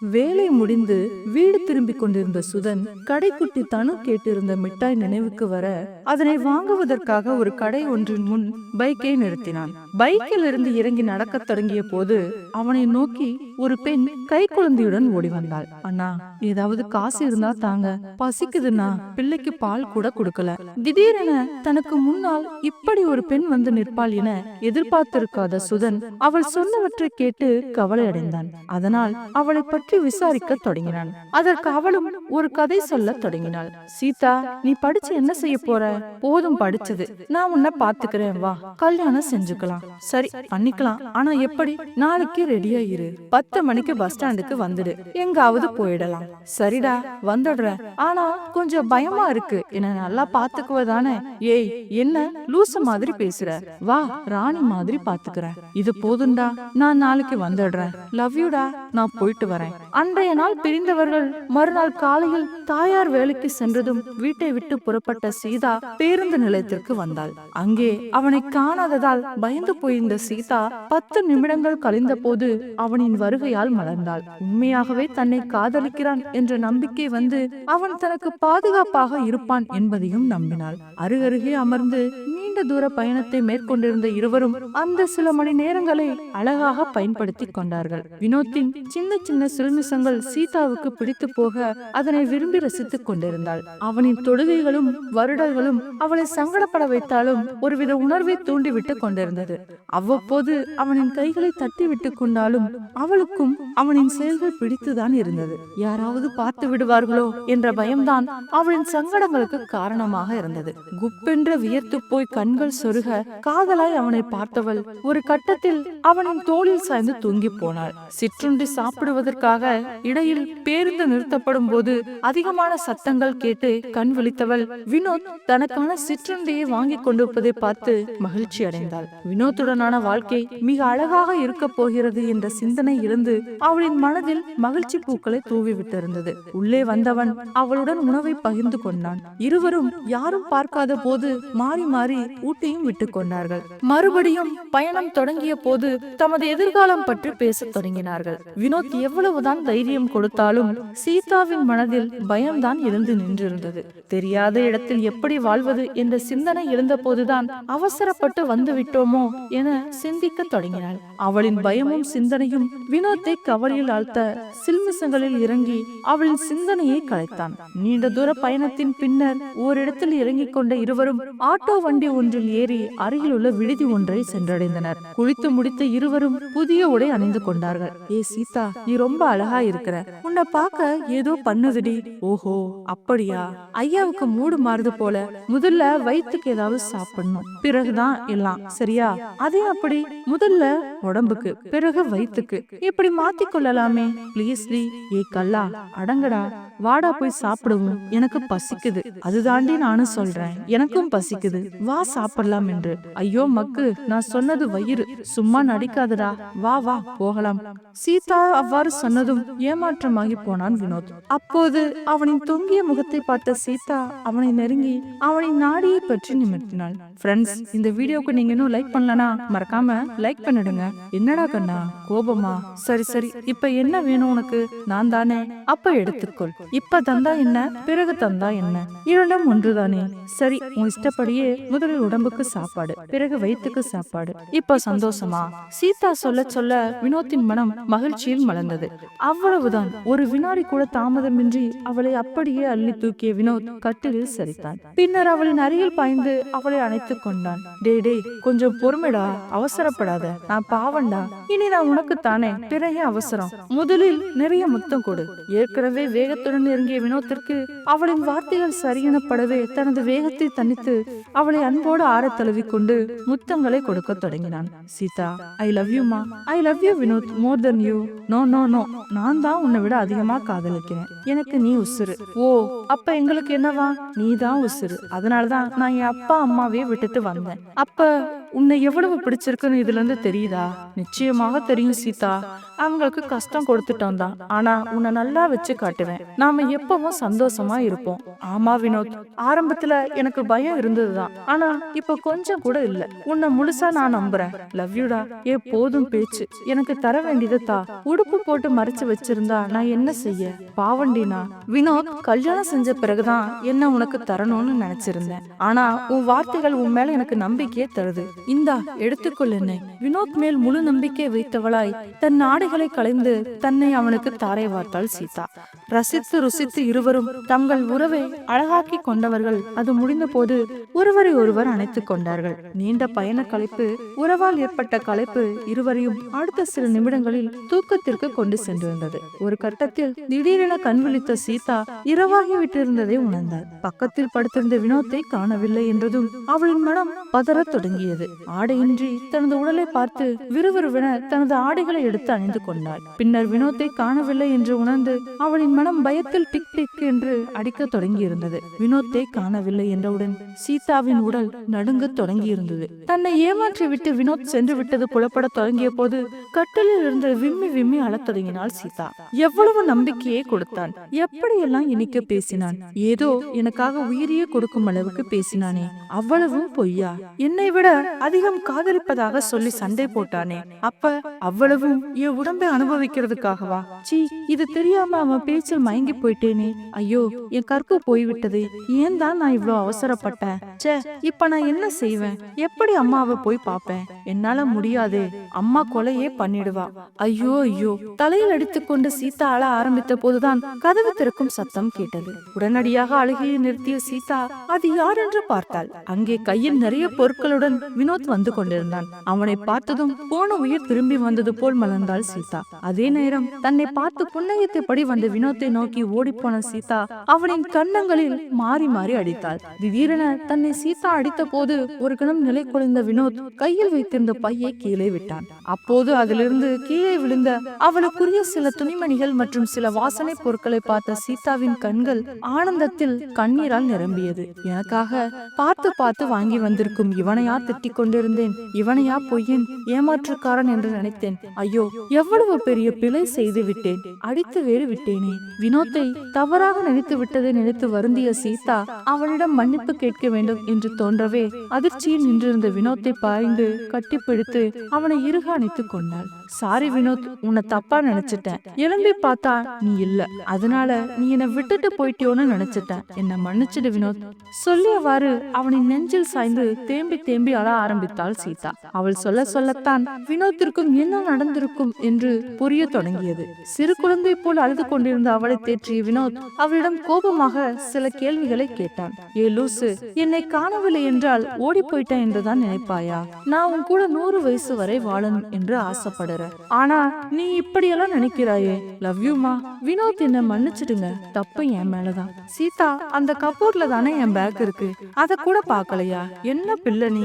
வேலை முடிந்து வீடு திரும்பிக் கொண்டிருந்த சுதன் கடைக்குட்டி தனு கேட்டிருந்த மிட்டாய் நினைவுக்கு வர அதனை வாங்குவதற்காக ஒரு கடை ஒன்றின் முன் பைக்கை நிறுத்தினான். பைக்கில் இருந்து இறங்கி நடக்கத் தொடங்கிய போது அவனை நோக்கி ஒரு பெண் கை குழந்தையுடன் ஓடி வந்தாள். அண்ணா ஏதாவது காசு இருந்தா தாங்க. பசிக்குதுன்னா பிள்ளைக்கு பால் கூட கொடுக்கல. திடீரென தனக்கு முன்னால் இப்படி ஒரு பெண் வந்து நிற்பாள் என எதிர்பார்த்திருக்காத சுதன் அவள் சொன்னவற்றை கேட்டு கவலை அடைந்தான் அதனால் அவளை பற்றி விசாரிக்க தொடங்கினான். அதற்கு அவளும் ஒரு கதை சொல்ல தொடங்கினாள். சீதா நீ படிச்சு என்ன செய்ய போற? போதும் படிச்சது. நான் உன்னை பாத்துக்கிறேன் வா கல்யாணம் செஞ்சுக்கலாம். சரி பண்ணிக்கலாம். ஆனா எப்படி? நாளைக்கு ரெடியா இரு பத்து மணிக்கு பஸ் ஸ்டாண்டுக்கு வந்துடு. எங்காவது போயிடலாம். சரிடா வந்துடுறேன். ஆனா கொஞ்சம் பயமா இருக்கு. என்ன நல்லா பாத்துக்குவதானே ஏய் என்ன லூசு மாதிரி பேசுற? வா ராணி மாதிரி பாத்துக்கிறேன் இது போதும்டா நான் நாளைக்கு வந்துடுறேன். லவ் யூடா நான் போயிட்டு வரேன். அன்றைய நாள் பிரிந்தவர்கள் மறுநாள் காலையில் தாயார் வேலைக்கு சென்றதும் வீட்டை விட்டு புறப்பட்ட சீதா பேருந்து நிலையத்திற்கு வந்தாள். அங்கே அவனை காணாததால் பயந்து போயிருந்த சீதா பத்து நிமிடங்கள் கழிந்த போது அவனின் வருகையால் மலர்ந்தாள். உண்மையாகவே தன்னை காதலிக்கிறான் என்ற நம்பிக்கை வந்து அவன் தனக்கு பாதுகாப்பாக இருப்பான் என்பதையும் நம்பினாள். அருகருகே அமர்ந்து நீண்ட தூர பயணத்தை மேற்கொண்டிருந்த இருவரும் அந்த சில மணி நேரங்களை அழகாக பயன்படுத்தி கொண்டார்கள். வினோத்தின் சின்ன சின்ன சில்மிசங்கள் சீதாவுக்கு பிடித்து போக அதனை விரும்பி ரசித்துக் கொண்டிருந்தாள். அவனின் தொடுகைகளும் வருடல்களும் அவளை சங்கடப்பட வைத்தாலும் ஒருவித உணர்வை தூண்டிவிட்டு கொண்டிருந்தது. அவ்வப்போது அவனின் கைகளை தட்டி விட்டுக் கொண்டாலும் அவளுக்கும் அவனின் செயல்கள் பிடித்துதான் இருந்தது. யாராவது பார்த்து விடுவார்களோ என்ற பயம்தான் அவளின் சங்கடங்களுக்கு காரணமாக இருந்தது. குப்பென்ற வியர்த்து போய் கண்கள் சொருக காதலாய் அவனை பார்த்தவள் ஒரு கட்டத்தில் அவனின் தோளில் சாய்ந்து தூங்கி போனாள். சிற்றுண்டி சாப்பிடுவதற்காக இடையில் பேருந்து நிறுத்தப்படும் போது அதிகமான சத்தங்கள் கேட்டு கண் விழித்தவள் வினோத் தனக்கான சிற்றுண்டியை வாங்கி கொண்டிருப்பதை பார்த்து மகிழ்ச்சி அடைந்தாள். வினோத்துடனான வாழ்க்கை மிக அழகாக இருக்க போகிறது என்ற சிந்தனை இருந்து அவளின் மனதில் மகிழ்ச்சி பூக்களை தூவி விட்டிருந்தது உள்ளே வந்தவன் அவளுடன் உணவை பகிர்ந்து கொண்டான். இருவரும் யாரும் பார்க்காத போது மாறி மாறி ஊட்டியும் விட்டுக் கொண்டார்கள். மறுபடியும் பயணம் தொடங்கிய போது தமது எதிர்காலம் பற்றி பேசத் தொடங்கினார்கள். வினோத் எவ்வளவுதான் தைரியம் கொடுத்தாலும் சீதாவின் மனதில் பயம்தான் இருந்து நின்றிருந்தது. தெரியாத இடத்தில் எப்படி வாழ்வது என்ற சிந்தனை இருந்தபோதுதான் அவசரப்பட்டு வந்துவிட்டோமோ என சிந்திக்க தொடங்கினாள். அவளின் பயமும் சிந்தனையும் வினோத்தை கவலையில் ஆழ்த்த சில்மிசங்களில் இறங்கி அவளின் சிந்தனையை கலைத்தான். நீண்ட தூர பயணத்தின் பின்னர் ஓரிடத்தில் இறங்கிக் கொண்ட இருவரும் ஆட்டோ வண்டி ஒன்றில் ஏறி அருகிலுள்ள விடுதி ஒன்றை சென்றடைந்தனர். குளித்து முடித்த இருவரும் புதிய உடை அணிந்து கொண்டார்கள். ஏ சீதா நீ ரொம்ப அழகா இருக்கிற. உன்னை பார்க்க ஏதோ பண்ணுதுடி. ஓஹோ அப்படியா? ஐயாவுக்கு மூடு மாறுது போல. முதல்ல வயிற்றுக்கு ஏதாவது சாப்பிடணும். பிறகுதான் எல்லாம். சரியா? அதே அப்படி. முதல்ல உடம்புக்கு பிறகு வயிற்றுக்கு. இப்படி மாத்தி கொள்ளலாமே. ப்ளீஸ் ஏ கல்லா அடங்கடா. வாடா போய் சாப்பிடுவோம். எனக்கு பசிக்குது. அதுதாண்டி நானும் சொல்றேன். எனக்கும் பசிக்குது. வா சாப்பிடலாம் என்று. ஐயோ மக்கு நான் சொன்னது வயிறு. சும்மா நடிக்காதடா. வா வா போகலாம். சீதா அவ்வாறு சொன்னதும் ஏமாற்றமாகி போனான் வினோத். அப்போது அவனின் தொங்கிய முகத்தை பார்த்த சீதா அவனை நெருங்கி அவனின் நாடியை பற்றி நிமிர்த்தினாள். ஃப்ரெண்ட்ஸ் இந்த வீடியோக்கு நீங்க இன்னும் லைக் பண்ணலனா மறக்காம லைக் பண்ணிடுங்க. என்னடா கண்ணா கோபமா? சரி சரி இப்ப என்ன வேணும் உனக்கு? நான் தானே. அப்ப எடுத்துக்கொள். இப்ப தந்தா என்ன? பிறகு தந்தா என்ன? இரண்டும் ஒன்றுதானே. சரி உன் இஷ்டப்படியே முதலில் உடம்புக்கு சாப்பாடு பிறகு வயிற்றுக்கு சாப்பாடு. இப்ப சந்தோஷமா? சீதா சொல்ல சொல்ல வினோத்தின் மனம் மகிழ்ச்சியில் மலர்ந்தது. அவ்வளவுதான். ஒரு வினாடி கூட தாமதமின்றி அவளை அப்படியே அள்ளி தூக்கிய வினோத் கட்டிலில் சரித்தான். பின்னர் அவளின் அருகில் பாய்ந்து அவளை அணைத்துக் கொண்டான். டே டேய் கொஞ்சம் பொறுமைடா அவசரப்படாத. நான் பாவண்டா இனி நான் உனக்கு தானே பிறகு அவசரம். முதலில் நிறைய முத்தம் கொடு. ஏற்கனவே வேகத்துடன் இறங்கிய வினோத்திற்கு அவளின் வார்த்தைகள் சரியெனப்படவே தனது வேகத்தை தனித்து அவளை அன்போடு ஆற தழுவிக் கொண்டு முத்தங்களை கொடுக்க தொடங்கினான். சீதா ஐ லவ் யூ மா I love you Vinod more than you no no no நான் தான் உன்னை விட அதிகமா காதலிக்கிறேன். எனக்கு நீ உசுறு. ஓ அப்ப எங்களுக்கு என்னவா? நீ தான் உசுறு. அதனாலதான் நான் என் அப்பா அம்மாவே விட்டுட்டு வந்தேன். அப்ப உன்னை எவ்வளவு பிடிச்சிருக்குன்னு இதுல இருந்து தெரியுதா? நிச்சயமாக தெரியும் சீதா. அவங்களுக்கு கஷ்டம் கொடுத்துட்டோம் தான். ஆனா உன்னை நல்லா வச்சு காட்டுவேன். நாம எப்பவும் சந்தோஷமா இருப்போம். ஆமா வினோத். ஆரம்பத்துல எனக்கு பயம் இருந்ததுதான். ஆனா இப்ப கொஞ்சம் கூட இல்ல. உன்னை முழுசா நான் நம்புறேன். லவ் யூடா ஏ போதும் பேச்சு. எனக்கு தர வேண்டியது தா. உடுப்பு போட்டு மறைச்சு வச்சிருந்தா நான் என்ன செய்ய? பாவண்டினா? வினோத் கல்யாணம் செஞ்ச பிறகுதான் என்ன உனக்கு தரணும்னு நினைச்சிருந்தேன். ஆனா உன் வார்த்தைகள் உன் மேல எனக்கு நம்பிக்கையே தருது. இந்தா எடுத்துக்கொள் என்னை வினோத் மேல் முழு நம்பிக்கை வைத்தவளாய் தன் ஆடைகளை களைந்து தன்னை அவனுக்கு தாரை வார்த்தாள் சீதா. ரசித்து ருசித்து இருவரும் தங்கள் உறவை அழகாக்கி கொண்டவர்கள். அது முடிந்த போது ஒருவரை ஒருவர் அணைத்துக் கொண்டார்கள். நீண்ட பயண கலைப்பு உறவால் ஏற்பட்ட கலைப்பு இருவரையும் அடுத்த சில நிமிடங்களில் தூக்கத்திற்கு கொண்டு சென்றிருந்தது. ஒரு கட்டத்தில் திடீரென கண்விழித்த சீதா இரவாகி விட்டிருந்ததை உணர்ந்தார் பக்கத்தில் படுத்திருந்த வினோத்தை காணவில்லை என்றதும் அவளின் மனம் பதறத் தொடங்கியது. ஆடையின்றி தனது உடலை பார்த்து விறுவிறுவென தனது ஆடைகளை எடுத்து அணிந்து கொண்டாள். பின்னர் வினோத்தை காணவில்லை என்று உணர்ந்து அவளின் மனம் பயத்தில் டிக் டிக் என்று அடிக்க தொடங்கியிருந்தது. வினோத்தை காணவில்லை என்றவுடன் சீதாவின் உடல் நடுங்க தொடங்கியிருந்தது. தன்னை ஏமாற்றி விட்டு வினோத் சென்று விட்டது புலப்படத் தொடங்கிய போது கட்டிலில் இருந்து விம்மி விம்மி அழத் தொடங்கினாள் சீதா. எவ்வளவு நம்பிக்கையை கொடுத்தான். எப்படியெல்லாம் இனிக்க பேசினான். ஏதோ எனக்காக உயிரையே கொடுக்கும் அளவுக்கு பேசினானே. அவ்வளவும் பொய்யா? என்னை விட அதிகம் காதலிப்பதாக சொல்லி சண்டை போட்டானே. அப்ப அவ்வளவு என் உடம்பை அனுபவிக்கிறதுக்காகவா? சி இது தெரியாம அவன் பேச்சில் மயங்கி போயிட்டேனே. ஐயோ என் கற்க போய்விட்டது. ஏன் தான் நான் இவ்வளவு அவசரப்பட்டேன்? சே இப்ப நான் என்ன செய்வேன்? எப்படி அம்மாவை போய் பாப்பேன் என்னால முடியாது. அம்மா கொலையே பண்ணிடுவா. ஐயோ ஐயோ. தலையில் அடித்துக்கொண்டு சீதா அழ ஆரம்பித்த போதுதான் கதவு திறக்கும் சத்தம் கேட்டது. உடனடியாக அழுகையை நிறுத்திய சீதா அது யார் என்று பார்த்தாள். அங்கே கையில் நிறைய பொருட்களுடன் வினோத் வந்து கொண்டிருந்தான். அவனை பார்த்ததும் போன உயிர் திரும்பி வந்தது போல் மலர்ந்தாள் சீதா. அதே நேரம் தன்னை பார்த்து புன்னகைத்தபடி வந்த வினோத்தை நோக்கி ஓடிப்போன சீதா அவனின் கன்னங்களில் மாறி மாறி அடித்தாள். திடீரென தன்னை சீதா அடித்த போது ஒரு கணம் நிலை குலைந்த வினோத் கையில் வைத்திருந்த பையை கீழே விட்டான். அப்போது அதிலிருந்து கீழே விழுந்த அவளுக்குரிய சில துணிமணிகள் மற்றும் சில வாசனை பொருட்களை பார்த்த சீதாவின் கண்கள் ஆனந்தத்தில் கண்ணீரால் நிரம்பியது. எனக்காக பார்த்து பார்த்து வாங்கி வந்திருக்கும் இவனையா திட்டிக் கொண்டிருந்தேன். இவனையா பொய்யின் ஏமாற்றுக்காரன் என்று நினைத்தேன். ஐயோ எவ்வளவு பெரிய பிழை செய்து விட்டேன். அடித்து வேறு விட்டேனே. வினோத்தை தவறாக நினைத்து விட்டதை நினைத்து வருந்திய சீதா அவனிடம் மன்னிப்பு கேட்க வேண்டும் என்று தோன்றவே அதிர்ச்சியில் நின்றிருந்த வினோத்தை பாய்ந்து கட்டிப்பிடித்து அவனை இறுக அணைத்துக் கொண்டாள். சாரி வினோத் உன்னை தப்பா நினைச்சிட்டேன். எழும்பி பார்த்தா நீ இல்ல. அதனால நீ என்னை விட்டுட்டு போயிட்டியோன்னு நினைச்சிட்டேன். என்ன மன்னிச்சிடு வினோத். சொல்லியவாறு அவனின் நெஞ்சில் சாய்ந்து தேம்பி தேம்பி அழ ஆரம்பித்தாள் சீதா. அவள் சொல்ல சொல்லத்தான் வினோத்திற்கும் என்ன நடந்திருக்கும் என்று புரிய தொடங்கியது. சிறு குழந்தை போல் அழுது கொண்டிருந்த அவளை தேற்றிய வினோத் அவளிடம் கோபமாக சில கேள்விகளை கேட்டான். ஏ லூசு என்னை காணவில்லை என்றால் ஓடி போயிட்டேன் என்றுதான் நினைப்பாயா? நான் உன் கூட நூறு வயசு வரை வாழணும் என்று ஆசைப்படுற. ஆனா நீ இப்படியெல்லாம் நினைக்கிறாயே? லவ் யூமா வினோத் என்ன மன்னிச்சிடுங்க. தப்பு என் மேலதான். சீதா அந்த கப்போர்ட்ல தானே என் பேக் இருக்கு. அத கூட பாக்கலையா என்ன பிள்ளை நீ?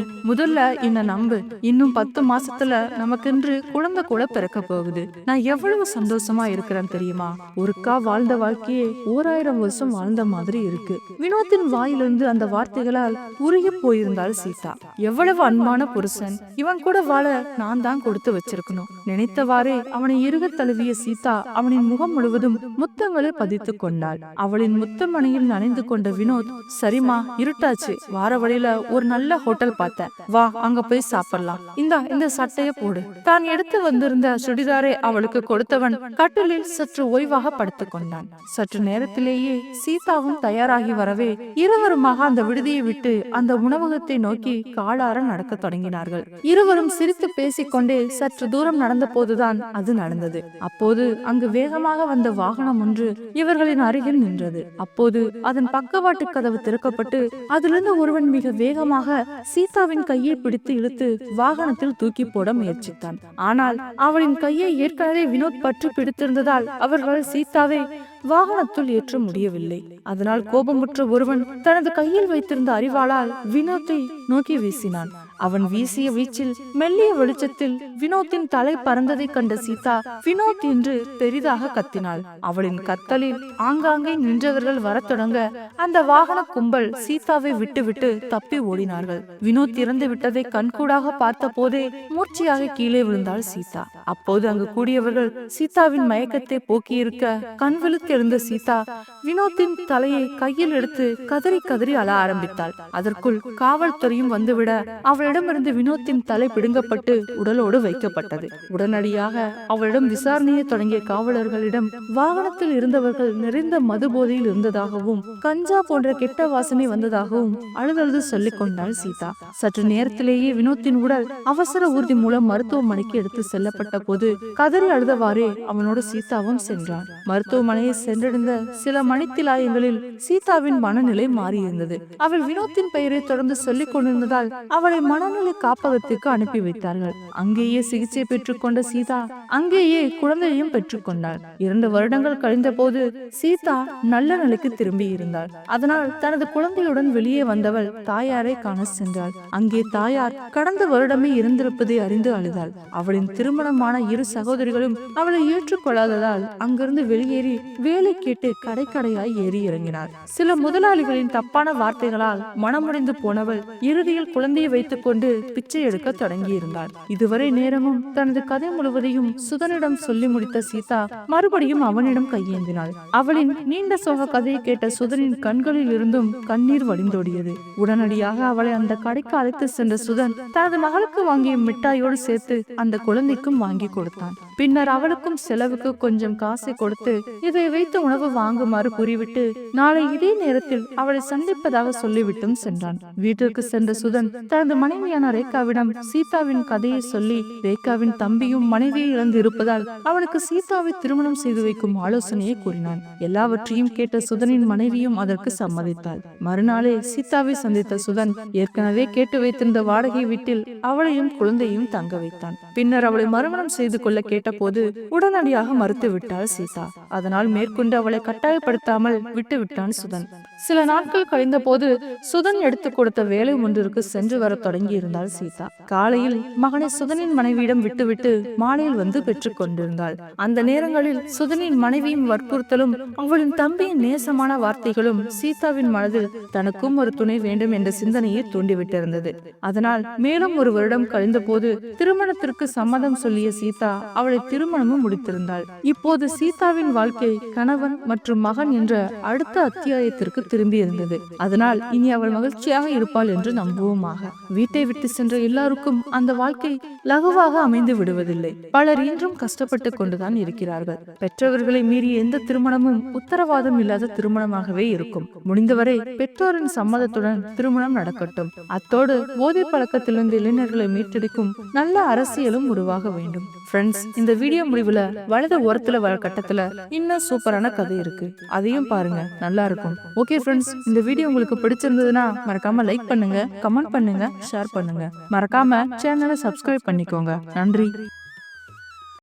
முதல்ல என்ன நம்பு. இன்னும் பத்து மாசத்துல நமக்கென்று குழந்தை கூட பிறக்க போகுது. நான் எவ்வளவு சந்தோஷமா இருக்கிறேன் தெரியுமா? ஒருக்கா வாழ்ந்த வாழ்க்கையே ஓராயிரம் வருஷம் வாழ்ந்த மாதிரி இருக்கு. வினோத்தின் வாயிலிருந்து அந்த வார்த்தைகளால் உருகி போயிருந்தாள் சீதா. எவ்வளவு அன்பான புருஷன். இவன் கூட வாழ நான் தான் கொடுத்து வச்சிருக்கணும். நினைத்தவாறே அவனை இறுக தழுவிய சீதா அவனின் முகம் முழுவதும் முத்தங்களை பதித்துக் கொண்டாள். அவளின் முத்தமணியில் நனைந்து கொண்ட வினோத் சரிமா இருட்டாச்சு. வார வழியில ஒரு நல்ல ஹோட்டல் பார்த்தேன். வா அங்க போய் சாப்பிடலாம். இந்தா இந்த சட்டைய போடு. தான் எடுத்து வந்திருந்த சுடிதாரை அவளுக்கு கொடுத்தவன் கட்டிலில் சற்று ஓய்வாக படுத்துக் கொண்டான். சற்று நேரத்திலேயே சீதாவும் தயாராகி வரவே இருவருமாக அந்த விடுதியை விட்டு அந்த உணவகத்தை நோக்கி காலார நடக்க தொடங்கினார்கள். இருவரும் சிரித்து பேசிக்கொண்டே சற்று தூரம் நடந்த போதுதான் அது நடந்தது. அப்போது அங்கு வேகமாக வந்த வாகனம் ஒன்று இவர்களின் அருகில் நின்றது. அப்போது அதன் பக்கவாட்டு கதவு திறக்கப்பட்டு அதிலிருந்து ஒருவன் மிக வேகமாக சீதாவின் கை கையை பிடித்து இழுத்து வாகனத்தில் தூக்கி போட முயற்சித்தான். ஆனால் அவளின் கையை ஏற்கனவே வினோத் பற்றி பிடித்திருந்ததால் அவர்கள் சீதாவை வாகனத்துள் ஏற்ற முடியவில்லை. அதனால் கோபமுற்ற ஒருவன் தனது கையில் வைத்திருந்த அறிவாளால் வினோத்தை நோக்கி வீசினான். அவன் வீசிய வீச்சில் மெல்லிய வெளிச்சத்தில் வினோத்தின் தலை பறந்ததை கண்ட சீதா வினோத் என்று பெரிதாக கத்தினாள். அவளின் கத்தலில் ஆங்காங்கே நின்றவர்கள் வரத் தொடங்க அந்த வாகன கும்பல் சீதாவை விட்டுவிட்டு தப்பி ஓடினார்கள். வினோத் இறந்து விட்டதை கண்கூடாக பார்த்த போதே மூர்ச்சையாக கீழே விழுந்தாள் சீதா. அப்போது அங்கு கூடியவர்கள் சீதாவின் மயக்கத்தை போக்கியிருக்க கண் விழுத்தெழுந்த சீதா வினோத்தின் தலையை கையில் எடுத்து கதறி கதறி அழ ஆரம்பித்தாள். அதற்குள் காவல்துறையும் வந்துவிட அவளிடமிருந்து வினோத்தின் தலை பிடுங்கப்பட்டு உடலோடு வைக்கப்பட்டது. உடனடியாக அவளிடம் விசாரணையை தொடங்கிய காவலர்களிடம் வாகனத்தில் இருந்தவர்கள் நிறைந்த மது போதையில் இருந்ததாகவும் கஞ்சா போன்ற கெட்ட வாசனை வந்ததாகவும் அழுதழுது சொல்லிக் கொண்டாள் சீதா. சற்று நேரத்திலேயே வினோத்தின் உடல் அவசர ஊர்தி மூலம் மருத்துவமனைக்கு எடுத்து செல்லப்பட்ட போது கதறி அழுதவாறே அவனோடு சீதாவும் சென்றான். மருத்துவமனையை சென்றடைந்த சில மணித்திலாயங்களில் சீதாவின் மனநிலை மாறியிருந்தது. அவள் வினோத்தின் பெயரை தொடர்ந்து சொல்லிக் கொண்டிருந்ததால் அவளை மன மனநிலை காப்பகத்துக்கு அனுப்பி வைத்தார்கள். அங்கேயே சிகிச்சை பெற்றுக்கொண்ட சீதா அங்கேயே குழந்தையையும் பெற்றுக்கொண்டாள். இரண்டு வருடங்கள் கழிந்த போது சீதா நல்ல நிலைக்கு திரும்பி இருந்தாள். அதனால் தனது குழந்தையுடன் வெளியே வந்தவள் தாயாரை காண சென்றாள். அங்கே தாயார் கடந்த வருடமே இருந்திருப்பதை அறிந்து அழுதாள். அவளின் திருமணமான இரு சகோதரிகளும் அவளை ஏற்றுக்கொள்ளாததால் அங்கிருந்து வெளியேறி வேலை கேட்டு கடை கடையாய் ஏறி இறங்கினார். சில முதலாளிகளின் தப்பான வார்த்தைகளால் மனமுடைந்து போனவள் இறுதியில் குழந்தையை வைத்துக் கொண்டு பிச்சை எடுக்க தொடங்கியிருந்தார். இதுவரை நேரமும் தனது கதை முழுவதையும் சுதனிடம் சொல்லி முடித்த சீதா மறுபடியும் அவனிடம் கையேந்தினாள். அவளின் நீண்ட சோக கதையை கேட்ட சுதனின் கண்களில் இருந்தும் கண்ணீர் வடிந்தோடியது. உடனடியாக அவளை அந்த கடைக்கு அழைத்து சென்ற சுதன் தனது மகளுக்கு வாங்கிய மிட்டாயோடு சேர்த்து அந்த குழந்தைக்கும் வாங்கி கொடுத்தான். பின்னர் அவளுக்கும் செலவுக்கு கொஞ்சம் காசை கொடுத்து இதை வைத்து உணவு வாங்குமாறு கூறிவிட்டு நாளை இதே நேரத்தில் அவளை சந்திப்பதாக சொல்லிவிட்டும் சென்றான். வீட்டிற்கு சென்ற சுதன் தனது மனைவியான ரேகாவிடம் சீதாவின் கதையை சொல்லி ரேகாவின் தம்பியும் மனைவியை இழந்து இருப்பதால் அவனுக்கு சீதாவை திருமணம் செய்து வைக்கும் ஆலோசனையை கூறினான். எல்லாவற்றையும் கேட்ட சுதனின் மனைவியும் அதற்கு சம்மதித்தாள். மறுநாளே சீதாவை சந்தித்த சுதன் ஏற்கனவே கேட்டு வைத்திருந்த வாடகை வீட்டில் அவளையும் குழந்தையும் தங்க வைத்தான். பின்னர் அவளை மறுமணம் செய்து கொள்ள கேட்டபோது உடனடியாக மறுத்து விட்டாள் சீதா. அதனால் மேற்கொண்டு அவளை கட்டாயப்படுத்தாமல் விட்டுவிட்டான் சுதன். சில நாட்கள் கழிந்த போது சுதன் எடுத்து கொடுத்த வேலை ஒன்றிற்கு சென்று வர தொடங்கி இருந்தாள் சீதா. காலையில் மகனை சுதனின் மனைவியிடம் விட்டுவிட்டு மாலையில் வந்து பெற்றுக் கொண்டிருந்தாள். அந்த நேரங்களில் சுதனின் மனைவியின் வற்புறுத்தலும் அவளின் தம்பியின் நேசமான வார்த்தைகளும் சீதாவின் மனதில் தனக்கும் ஒரு துணை வேண்டும் என்ற சிந்தனையை தூண்டிவிட்டிருந்தது. அதனால் மேலும் ஒரு வருடம் கழிந்த போது திருமணத்திற்கு சம்மதம் சொல்லிய சீதா அவளை திருமணமும் முடித்திருந்தாள். இப்போது சீதாவின் வாழ்க்கை கணவன் மற்றும் மகன் என்ற அடுத்த அத்தியாயத்திற்கு திரும்பி இருந்தது அதனால் இனி அவள் மகிழ்ச்சியாக இருப்பாள் என்று நம்புவோமாக. வீட்டை விட்டு சென்ற எல்லாருக்கும் அந்த வாழ்க்கை லகுவாக அமைந்து விடுவதில்லை. பலர் இன்றும் கஷ்டப்பட்டு கொண்டுதான் இருக்கிறார்கள். பெற்றவர்களை மீறிய எந்த திருமணமும் உத்தரவாதம் இல்லாத திருமணமாகவே இருக்கும். முடிந்தவரை பெற்றோரின் சம்மதத்துடன் திருமணம் நடக்கட்டும். அத்தோடு போதை பழக்கத்திலிருந்து இளைஞர்களை மீட்டெடுக்கும் நல்ல அரசியலும் உருவாக வேண்டும். ஃப்ரெண்ட்ஸ் இந்த வீடியோ முடிவுல வலது ஓரத்துல வர கட்டத்துல இன்னும் சூப்பரான கதை இருக்கு. அதையும் பாருங்க. நல்லா இருக்கும். ஓகே ஃப்ரெண்ட்ஸ் இந்த வீடியோ உங்களுக்கு பிடிச்சிருந்ததுன்னா மறக்காம லைக் பண்ணுங்க கமெண்ட் பண்ணுங்க ஷேர் பண்ணுங்க. மறக்காம சேனலை சப்ஸ்கிரைப் பண்ணிக்கோங்க. நன்றி.